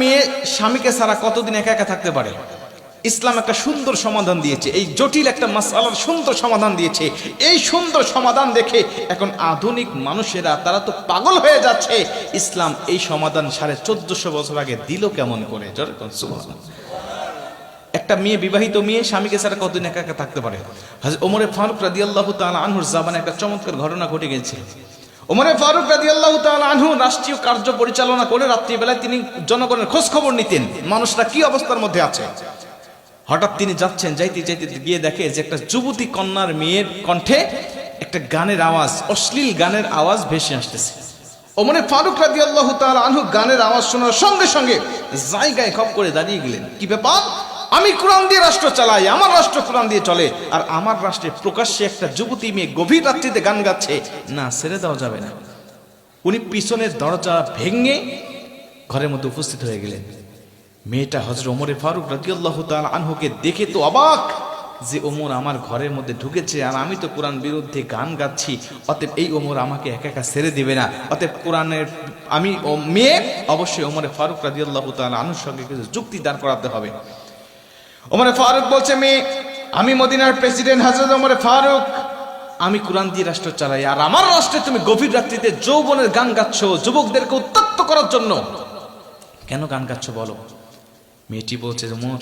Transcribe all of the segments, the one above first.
মেয়ে স্বামীকে ছাড়া কতদিন একা একা থাকতে পারে? ইসলাম একটা সুন্দর সমাধান দিয়েছে, এই জটিল একটা মাসালার সুন্দর সমাধান দিয়েছে। এই সুন্দর সমাধান দেখে এখন আধুনিক মানুষেরা, তারা তো পাগল হয়ে যাচ্ছে। ইসলাম এই সমাধান সাড়ে চোদ্দশো বছর আগে দিল কেমন করে? একটা মেয়ে, বিবাহিত মেয়ে, স্বামীকে ছাড়া কতদিন একা একা থাকতে পারে? ওমরে ফারুক রাদি আল্লাহ আনহুর জামানে একটা চমৎকার ঘটনা ঘটে গেছে। ওমরে ফারুক রাদি আল্লাহ আনহু রাষ্ট্রীয় কার্য পরিচালনা করে রাত্রিবেলায় তিনি জনগণের খোঁজ খবর নিতেন মানুষরা কি অবস্থার মধ্যে আছে। হঠাৎ তিনি যাচ্ছেন, যাইতে যাইতে গিয়ে দেখে যে একটা যুবতী কন্যার মেয়ের কণ্ঠে একটা গানের আওয়াজ, অশ্লীল গানের আওয়াজ ভেসে আসতেছে। ওমরে ফারুক রাদি আল্লাহ আনহু গানের আওয়াজ শোনার সঙ্গে সঙ্গে জায়গায় খপ করে দাঁড়িয়ে গেলেন। কি ব্যাপার? আমি কোরআন দিয়ে রাষ্ট্র চালাই, আমার রাষ্ট্র কোরআন দিয়ে চলে, আর আমার রাষ্ট্রে প্রকাশ্যে একটা যুবতী মেয়ে গভীর রাত্রিতে গান গাচ্ছে। না, ছেড়ে দেওয়া যাবে না। উনি পিছনের দরজা ভেঙে ঘরের মধ্যে উপস্থিত হয়ে গেলেন। মেয়েটা হজর ওমরে ফারুক রাজিউল্লাহ তাল আনহুকে দেখে তো অবাক যে ওমর আমার ঘরের মধ্যে ঢুকেছে, আর আমি তো কোরআন বিরুদ্ধে গান গাচ্ছি, অতএব এই ওমর আমাকে একা একা ছেড়ে দিবে না। অতএব কোরআনের, আমি মেয়ে অবশ্যই ওমরে ফারুক রাজিউল্লাহ তাল আনহুর সঙ্গে কিছু যুক্তি দাঁড় করাতে হবে। ওমরে ফারুক বলছে, মেয়ে, আমি মদিনার প্রেসিডেন্ট হাজরত ওমরে ফারুক। আমি কোরআন দিয়ে রাষ্ট্র চালাই, আর আমার রাষ্ট্রে তুমি গভীর রাত্রিতে যৌবনের গান গাচ্ছ যুবকদেরকে উত্তপ্ত করার জন্য। কেন গান গাচ্ছ বলো? মেয়েটি বলছে মোর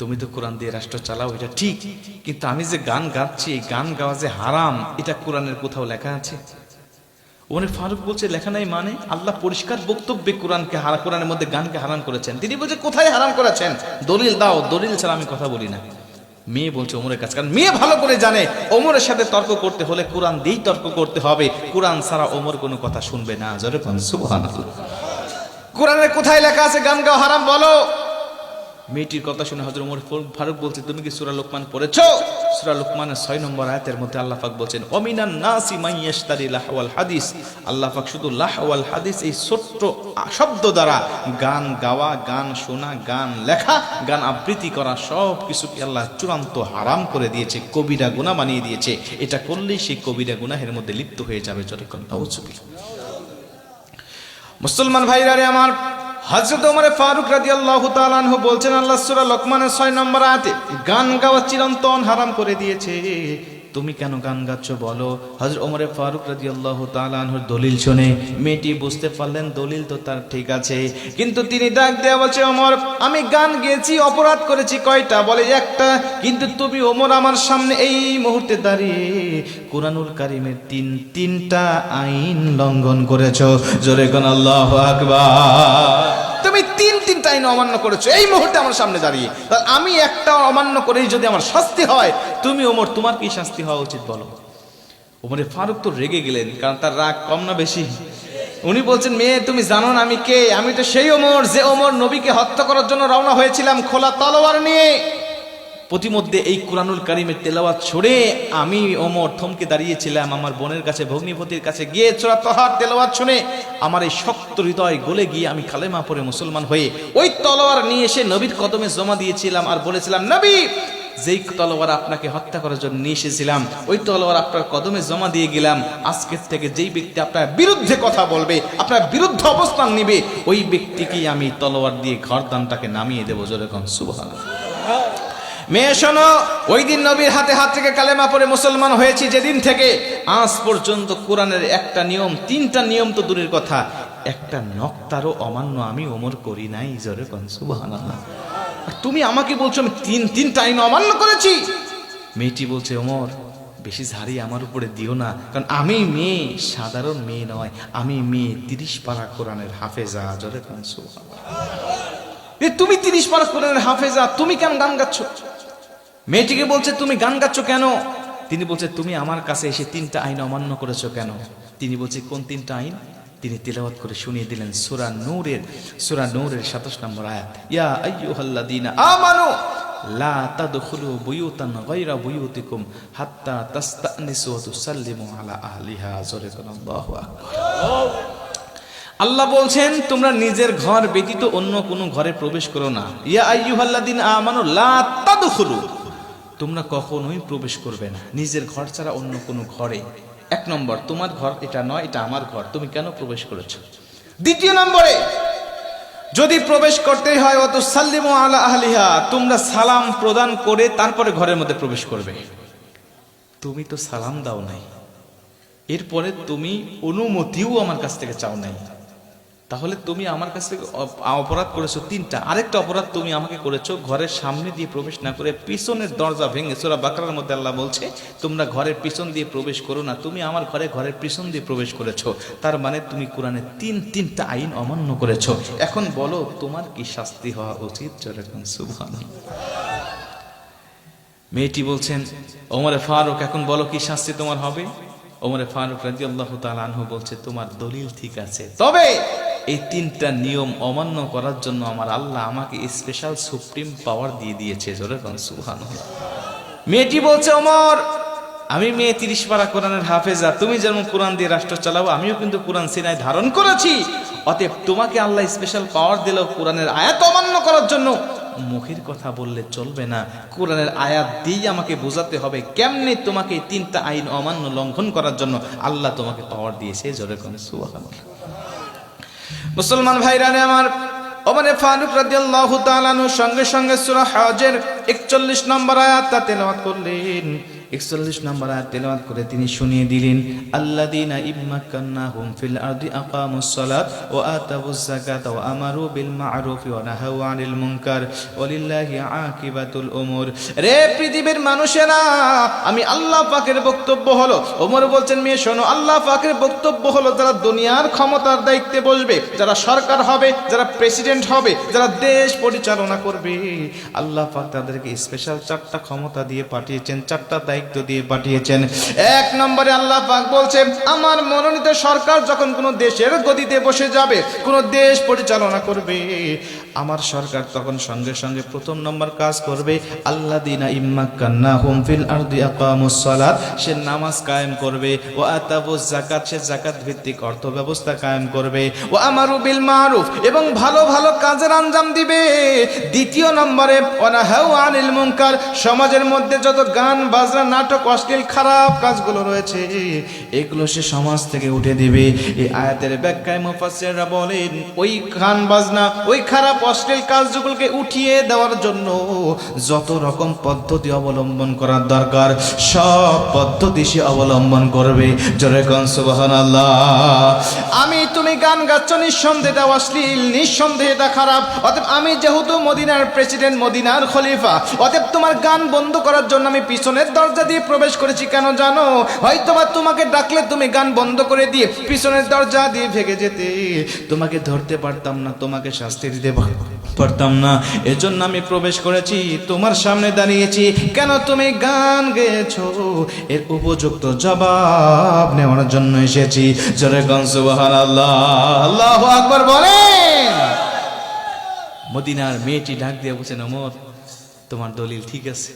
তুমি তো কোরআন দিয়ে রাষ্ট্র চালাও, এটা ঠিক। কিন্তু আমি যে গান গাচ্ছি, এই গান গাওয়া যে হারাম, এটা কোরআনের কোথাও লেখা আছে? ওনে ফারুক বলছে, লেখা নাই মানে? আল্লাহ পরিষ্কার বক্তব্যে কোরআনকে হারা, কোরআনের মধ্যে গানকে হারাম করেছেন। তিনি বলছে, কোথায় হারাম করেছেন? দলিল দাও, দলিল ছাড়া আমি কথা বলি না। মেয়ে বলছে, ওমরের কাছে কারণ মেয়ে ভালো করে জানে, ওমরের সাথে তর্ক করতে হলে কোরআন দিয়েই তর্ক করতে হবে। কোরআন ছাড়া ওমর কোনো কথা শুনবে না। জোরে কোরআনের কোথায় লেখা আছে? গান গাও, হারাম বলো। মেয়েটির কথা শুনে হজরত উমর ফারুক বলছে, তুমি কি সুরা লোকমান পড়েছ? সুরা লোকমানের ছয় নম্বর আয়াতের মধ্যে আল্লাহ পাক বলছেন অমিনান নাসি মাইয়াশতারি লাহওয়াল হাদিস। আল্লাহ পাক শুধু লাহওয়াল হাদিস, এই ছোট্ট শব্দ দ্বারা গান গাওয়া, গান শোনা, গান লেখা, গান আবৃত্তি করা সব কিছুকে আল্লাহ চূড়ান্ত হারাম করে দিয়েছে, কবিরা গুনাহ বানিয়ে দিয়েছে। এটা করলেই সেই কবিরা গুনাহের মধ্যে লিপ্ত হয়ে যাবে যতক্ষণ মুসলমান ভাইরা রে আমার হযরত ওমর ফারুক রাজি আল্লাহ তালানহ বলছেন, আল্লাহ সুরা লোকমানের ছয় নম্বর আতে গান গাওয়া চিরন্তন হারাম করে দিয়েছে। তুমি কেন গান গাচ্ছ বলো? হযরত ওমর ফারুক রাদিয়াল্লাহু তাআলা আনহুর দলিল শুনে মেয়েটি বুঝতে পারলেন দলিল তো তার ঠিক আছে। কিন্তু তিনি ডাক দেয়া বলছে, ওমর, আমি গান গেয়েছি, অপরাধ করেছি কয়টা? বলে, একটা। কিন্তু তুমি, ওমর, আমার সামনে এই মুহূর্তে দাঁড়িয়ে কোরআনুল কারিমের তিন, তিনটা আইন লঙ্ঘন করেছ। জোরে কোন আল্লাহ আকবার। তুমি তিন তিনটা আইন অমান্য করেছ। এই মুহূর্তে আমার সামনে দাঁড়িয়ে। আমি একটা অমান্য করেই যদি আমার শাস্তি হয়, তুমি ওমর, তোমার কি শাস্তি হওয়া উচিত বলো? ওমরে ফারুক তো রেগে গেলেন, কারণ তার রাগ কম না বেশি। উনি বলছেন, মেয়ে, তুমি জানো না আমি কে? আমি তো সেই ওমর, যে ওমর নবীকে হত্যা করার জন্য রওনা হয়েছিলাম খোলা তলোয়ার নিয়ে। প্রতিমধ্যে এই কোরআনুল কারিমের তেলাওয়াত ছড়ে আমি ওমর থমকে দাঁড়িয়েছিলাম আমার বোনের কাছে, ভগ্নিপতির কাছে গিয়ে চোরা তহার তেলাওয়াত শুনে আমার এই শক্ত হৃদয় গলে গিয়ে আমি কালেমা পড়ে মুসলমান হয়ে ওই তলোয়ার নিয়ে এসে নবীর কদমে জমা দিয়েছিলাম আর বলেছিলাম, নবী, যেই তলোয়ার আপনাকে হত্যা করার জন্য নিয়ে এসেছিলাম, ওই তলোয়ার আপনার কদমে জমা দিয়ে গেলাম। আজকের থেকে যেই ব্যক্তি আপনার বিরুদ্ধে কথা বলবে, আপনার বিরুদ্ধে অবস্থান নিবে, ওই ব্যক্তিকেই আমি তলোয়ার দিয়ে ঘরদানটাকে নামিয়ে দেবো যেরকম সুবহানাল্লাহ। মেয়ে, শোনো, ওই দিন নবীর হাতে হাত থেকে কালেমা পরে মুসলমান হয়েছি যেদিন থেকে আজ পর্যন্ত কোরআনের একটা নিয়ম, তিনটা নিয়ম তো দূরের কথা। একটা নক্তারও অমান্য আমি ওমর করি নাই, জোরে তুমি আমাকে বলছো আমি তিন তিনটা আইন অমান্য করেছি? মেয়েটি বলছে, ওমর, বেশি ঝাড়ি আমার উপরে দিও না, কারণ আমি মেয়ে, সাধারণ মেয়ে নয়, আমি মেয়ে তিরিশ পারা কোরআনের হাফেজা, জোরে কন তুমি তিরিশ পারা কোরআনের হাফেজা তুমি কেন গান গাচ্ছ? মেয়েটিকে বলছে, তুমি গান গাচ্ছ কেন? তিনি বলছে, তুমি আমার কাছে এসে তিনটা আইন অমান্য করেছ কেন? তিনি বলছে, কোন তিনটা আইন? তিনি তিলাওয়াত করে শুনিয়ে দিলেন সূরা নূরের সূরা নূরের 27 নম্বর আয়াত। ইয়া আইয়ুহাল্লাযীনা আমানু লা তাদখুলু বুয়ুতান গায়রা বুয়ুতিকুম হাত্তা তাস্তানিসু ওয়া তুসাল্লিমু আলা আহলিহা। জোরে কোন আল্লাহু আকবার। আল্লাহ বলছেন, তোমরা নিজের ঘর ব্যতীত অন্য কোনো ঘরে প্রবেশ করো না। ইয়া আইয়ুহাল্লাদিন আমানু, লা তাদখুলু। তোমরা কখনোই প্রবেশ করবে না, নিজের ঘর ছাড়া অন্য কোনো ঘরে। এক নম্বর, তোমার ঘর এটা নয়, এটা আমার ঘর। তুমি কেন প্রবেশ করেছ? দ্বিতীয় নম্বরে, যদি প্রবেশ করতে হয় অত সাল্লিম আলা আহলিহা, তোমরা সালাম প্রদান করে তারপরে ঘরের মধ্যে প্রবেশ করবে। তুমি তো সালাম দাও নাই। এরপরে তুমি অনুমতিও আমার কাছ থেকে চাও নাই। তাহলে তুমি আমার কাছ অপরাধ করেছ তিনটা। আরেকটা অপরাধ তুমি আমাকে করেছ, ঘরের সামনে দিয়ে প্রবেশ না করে পিছনের দরজা ভেঙে, সোরা বাকরার মধ্যে আল্লাহ বলছে, তোমরা ঘরের পিছন দিয়ে প্রবেশ করো না, তুমি আমার ঘরে ঘরের পিছন দিয়ে প্রবেশ করেছ। তার মানে তুমি কোরআনের তিন, তিনটা আইন অমান্য করেছ। এখন বলো, তোমার কি শাস্তি হওয়া উচিত? মেয়েটি বলছেন, ওমরে ফারুক, এখন বলো কি শাস্তি তোমার হবে? ওমরে ফারুক রাজি আল্লাহ আনহু বলছে, তোমার দলিল ঠিক আছে, তবে এই তিনটা নিয়ম অমান্য করার জন্য আমার আল্লাহ আমাকে স্পেশাল সুপ্রিম পাওয়ার দিয়ে দিয়েছে যেরকম সুবহান মেয়েটি বলছে, ওমর, আমি মেয়ে তিরিশ পারা কোরআনের হাফেজা, তুমি যেমন কোরআন দিয়ে রাষ্ট্র চালাবো আমিও কিন্তু কোরআন সিনায় ধারণ করেছি। অতএব তোমাকে আল্লাহ স্পেশাল পাওয়ার দিল কোরআনের আয়াত অমান্য করার জন্য। মুখের কথা বললে চলবে না, কোরআনের আয়াত দিয়ে আমাকে বোঝাতে হবে কেমনে তোমাকে তিনটা আইন অমান্য লঙ্ঘন করার জন্য আল্লাহ তোমাকে পাওয়ার দিয়েছে, জোরে করে সুবহানাল্লাহ। মুসলমান ভাইরানে আমার ওমরে ফারুক রাদিয়াল্লাহু তাআলার সঙ্গে সঙ্গে সূরা হজের 41 নম্বর আয়াত তা তেলাওয়াত করলেন। 41 নম্বর আয়াত তেলাওয়াত করে তিনি শুনিয়ে দিলেন, আল্লাযীনা ইম্মাক্কান্নাহুম ফিল আরদি আকামুস সালাত ওয়া আতাবুজ যাকাত ওয়া আমারু বিল মা'রুফি ওয়া নাহাউ আনিল মুনকার ওয়ালিল্লাহি আকিবাতুল উমুর। রে পৃথিবীর মানুষেরা, আমি আল্লাহ পাকের বক্তব্য হলো ওমর বলছেন, মেয়ে, শোনো, আল্লাহ পাকের বক্তব্য হলো, যারা দুনিয়ার ক্ষমতার দায়িত্বে বসবে, যারা সরকার হবে, যারা প্রেসিডেন্ট হবে, যারা দেশ পরিচালনা করবে, আল্লাহ পাক তাদেরকে স্পেশাল চারটা ক্ষমতা দিয়ে পাঠিয়েছেন, চারটা দায়িত্ব দিয়ে পাঠিয়েছেন। এক নম্বরে আল্লাহ পাক বলছে আমার মনোনীত সরকার যখন কোনো দেশের গদিতে বসে যাবে, কোনো দেশ পরিচালনা করবে, আমার সরকার তখন সঙ্গে সঙ্গে প্রথম নম্বর কাজ করবে আল্লাহ দিনা ইম্মাক্কান্না হুম ফিল আরদি আকামুস সালাত, সে নামাজ কায়েম করবে ও আতাবুজ যাকাত, সে যাকাত ভিত্তিক অর্থ ব্যবস্থা কায়েম করবে ও আমারু বিল মারুফ, এবং ভালো ভালো কাজের আঞ্জাম দিবে। দ্বিতীয় নম্বরে ওয়ানাহাউ আনিল মুনকার সমাজের মধ্যে যত গান বাজনা নাটক অশ্লীল খারাপ কাজগুলো রয়েছে। এগুলো সে সমাজ থেকে উঠে দিবে। এই আয়াতের ব্যাখ্যায় মুফাসসিররা বলেন, ওই গান বাজনা, ওই খারাপ অশ্লীল কাজগুলোকে উঠিয়ে দেওয়ার জন্য যত রকম পদ্ধতি অবলম্বন করার দরকার, সব পদ্ধতি সে অবলম্বন করবে। জোরে কন, সুবহানাল্লাহ। আমি তুমি গান গাচ্ছ, নিঃসন্দেহে এটা অশ্লীল, নিঃসন্দেহে এটা খারাপ। অতএব আমি যেহেতু মদিনার প্রেসিডেন্ট, মদিনার খলিফা, অতএব তোমার গান বন্ধ করার জন্য আমি পিছনের দরজা দিয়ে প্রবেশ করেছি, কেন জানো? হয়তোবা তোমাকে ডাকলে তুমি গান বন্ধ করে দিয়ে পিছনের দরজা দিয়ে ভেগে যেতে। তোমাকে ধরতে পারতাম না, তোমাকে শাস্তি দিতে পারতাম না। এজন্য আমি প্রবেশ করেছি, তোমার সামনে দাঁড়িয়েছি। কেন তুমি গান গেয়েছো? এর উপযুক্ত জবাব নেওয়ার জন্য এসেছি। জোরে সুবহানাল্লাহ। আল্লাহু আকবার বলেন। মদিনার মেয়েটি ডাক দিয়ে বলছেন ওমর তোমার দলিল ঠিক আছে।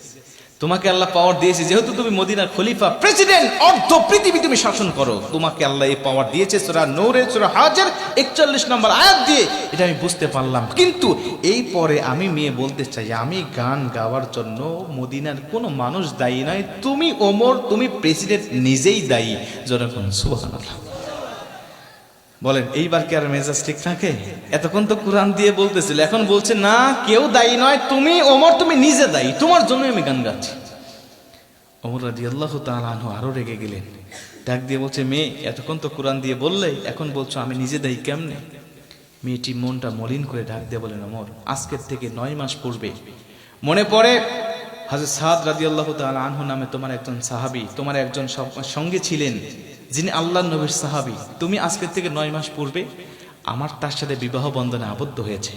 তোমাকে আল্লাহ পাওয়ার দিয়েছে। যেহেতু তুমি মদিনার খলিফা প্রেসিডেন্ট অর্ধ পৃথিবী তুমি শাসন করো। তোমাকে আল্লাহ এই পাওয়ার দিয়েছে সুরা নূরে, সুরা হাজার একচল্লিশ নম্বর আয়াত দিয়ে। এটা আমি বুঝতে পারলাম। কিন্তু এই পরে আমি মেয়ে বলতে চাই, আমি গান গাওয়ার জন্য মদিনার কোনো মানুষ দায়ী নয়। তুমি ওমর, তুমি প্রেসিডেন্ট নিজেই দায়ী। যখন সুবহানাল্লাহ। বলেন, এইবার কি আর মেজাজ ঠিক থাকে? এতক্ষণ তো কোরআন দিয়ে বলতেছিল, এখন বলছে, না, কেউ দায়ী নয়, তুমি ওমর, তুমি নিজে দায়ী, তোমার জন্য আমি গান গাচ্ছি। ওমর রাজি আল্লাহ তালু আরও রেগে গেলেন। ডাক দিয়ে বলছে, মেয়ে, এতক্ষণ তো কোরআন দিয়ে বললে, এখন বলছো আমি নিজে দায়ী কেমনে? মেয়েটি মনটা মলিন করে ডাক দিয়ে বলেন, ওমর, আজকের থেকে নয় মাস পূর্বে মনে পড়ে হাজর সাদ রাজি আল্লাহ তাল আনহু নামে তোমার একজন সাহাবি, তোমার একজন সঙ্গে ছিলেন যিনি আল্লাহ নবীর সাহাবি, তুমি আজকের থেকে নয় মাস পূর্বে আমার তার সাথে বিবাহ বন্ধনে আবদ্ধ হয়েছে।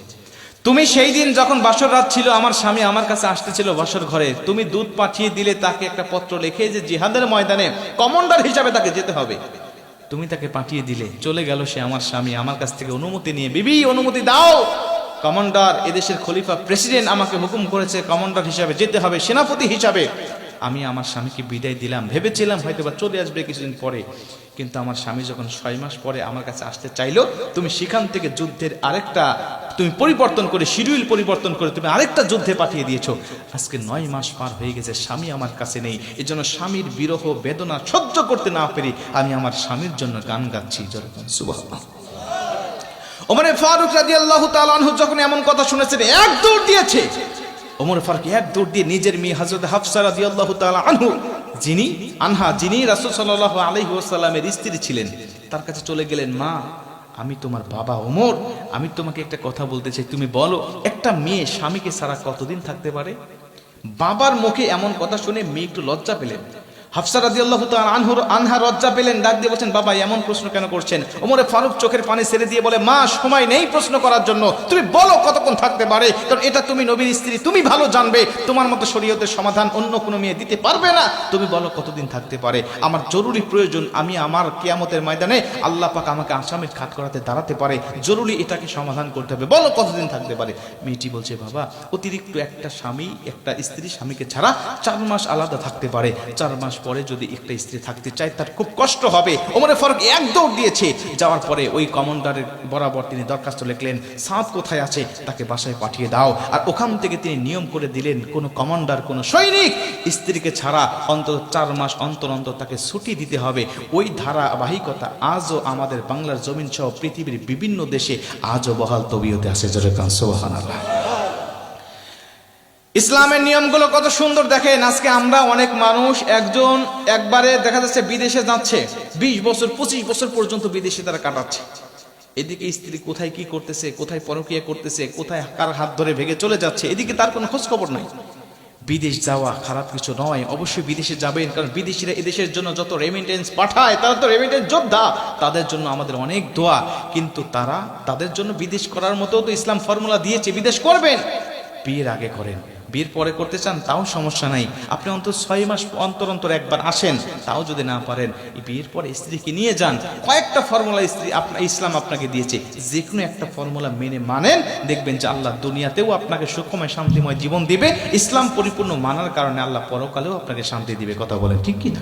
তুমি সেই দিন যখন বাসর রাত ছিল, আমার স্বামী আমার কাছে আসতেছিল বাসর ঘরে। তুমি দুধ পাঠিয়ে দিলে তাকে একটা পত্র লিখে যে জিহাদের ময়দানে কমান্ডার হিসাবে তাকে যেতে হবে। তুমি তাকে পাঠিয়ে দিলে, চলে গেল সে আমার স্বামী। আমার কাছ থেকে অনুমতি নিয়ে, বিবি, অনুমতি দাও! কমান্ডার, এদেশের খলিফা প্রেসিডেন্ট আমাকে হুকুম করেছে কমান্ডার হিসাবে যেতে হবে, সেনাপতি হিসাবে। আমি আমার স্বামীকে বিদায় দিলাম। ভেবেছিলাম হয়তো বা চলে আসবে কিছুদিন পরে। কিন্তু আমার স্বামী যখন ছয় মাস পরে আমার কাছে আসতে চাইলো, তুমি সেখান থেকে যুদ্ধের আরেকটা, তুমি পরিবর্তন করে, শিডিউল পরিবর্তন করে তুমি আরেকটা যুদ্ধে পাঠিয়ে দিয়েছ। আজকে নয় মাস পার হয়ে গেছে, স্বামী আমার কাছে নেই। এজন্য স্বামীর বিরহ, বেদনা সহ্য করতে না পেরে আমি আমার স্বামীর জন্য গান গাচ্ছি। ওমরে ফারুক রাজি আল্লাহ তালানহু যখন এমন কথা শুনেছেন, এক দিয়েছে। ওমর ফারুক এক দৌড় দিয়ে নিজের মেয়ে হজরত হাফসা রাজি আল্লাহ আনহু, যিনি আনহা, যিনি রাসুল সাল্লাহ আলহি ওসাল্লামের স্ত্রী ছিলেন, তার কাছে চলে গেলেন, মা, আমি তোমার বাবা ওমর, আমি তোমাকে একটা কথা বলতে চাই, তুমি বলো, একটা মেয়ে স্বামীকে সারা কতদিন থাকতে পারে? বাবার মুখে এমন কথা শুনে মেয়ে একটু লজ্জা পেলেন। হাফসা রাজি আল্লাহ আনহুর আনহা রজ্জা পেলেন, ডাক দিয়ে বলছেন, বাবা, এমন প্রশ্ন কেন করছেন? ওমরে ফারুক চোখের পানি ছেড়ে দিয়ে বলে, মা, সময় নেই প্রশ্ন করার জন্য। তুমি বলো কতক্ষণ থাকতে পারে? কারণ এটা তুমি নবীর স্ত্রী, তুমি ভালো জানবে। তোমার মতো শরীয়তের সমাধান অন্য কোনো মেয়ে দিতে পারবে না। তুমি বলো কতদিন থাকতে পারে? আমার জরুরি প্রয়োজন, আমি আমার কিয়ামতের ময়দানে আল্লাহ পাক আমাকে আসামির খাট করাতে দাঁড়াতে পারে। জরুরি এটাকে সমাধান করতে হবে। বলো কতদিন থাকতে পারে? মেয়েটি বলছে, বাবা, অতিরিক্ত একটা স্বামী, একটা স্ত্রী স্বামীকে ছাড়া চার মাস আলাদা থাকতে পারে। চার মাস পরে যদি একটা স্ত্রী থাকতে চায়, তার খুব কষ্ট হবে। ওমরে ফারুক এক দৌড় দিয়েছে। যাওয়ার পরে ওই কমান্ডারের বরাবর তিনি দরখাস্ত লিখলেন, সাঁত কোথায় আছে? তাকে বাসায় পাঠিয়ে দাও। আর ওখান থেকে তিনি নিয়ম করে দিলেন, কোনো কমান্ডার, কোনো সৈনিক স্ত্রীকে ছাড়া অন্তত চার মাস অন্তর অন্তর তাকে ছুটি দিতে হবে। ওই ধারাবাহিকতা আজও আমাদের বাংলার জমিন সহ পৃথিবীর বিভিন্ন দেশে আজও বহাল তবিয়তে আসে জোরে কান সোহান আল্লাহ ইসলামের নিয়মগুলো কত সুন্দর দেখেন। আজকে আমরা অনেক মানুষ একজন একবারে দেখা যাচ্ছে বিদেশে যাচ্ছে। বিশ বছর, পঁচিশ বছর পর্যন্ত বিদেশে তারা কাটাচ্ছে। এদিকে স্ত্রী কোথায় কি করতেছে, কোথায় পরকিয়া করতেছে, কোথায় কার হাত ধরে ভেঙে চলে যাচ্ছে, এদিকে তার কোনো খোঁজ খবর নাই। বিদেশ যাওয়া খারাপ কিছু নয়, অবশ্যই বিদেশে যাবেন, কারণ বিদেশিরা এদেশের জন্য যত রেমিটেন্স পাঠায়, তারা তো রেমিটেন্স যোদ্ধা। তাদের জন্য আমাদের অনেক দোয়া, কিন্তু তারা তাদের জন্য বিদেশ করার মতো তো ইসলাম ফর্মুলা দিয়েছে, বিদেশ করবেন। বিয়ের আগে করেন। বিয়ের পরে করতে চান, তাও সমস্যা নাই। আপনি অন্তত ছয় মাস অন্তর অন্তর একবার আসেন, তাও যদি না পারেন বিয়ের পরে স্ত্রীকে নিয়ে যান। কয়েকটা ফর্মুলা স্ত্রী আপনার ইসলাম আপনাকে দিয়েছে। যে কোনো একটা ফর্মুলা মেনে মানেন, দেখবেন যে আল্লাহ দুনিয়াতেও আপনাকে সুখময়, শান্তিময় জীবন দিবে। ইসলাম পরিপূর্ণ মানার কারণে আল্লাহ পরকালেও আপনাকে শান্তি দিবে। কথা বলেন, ঠিক কি না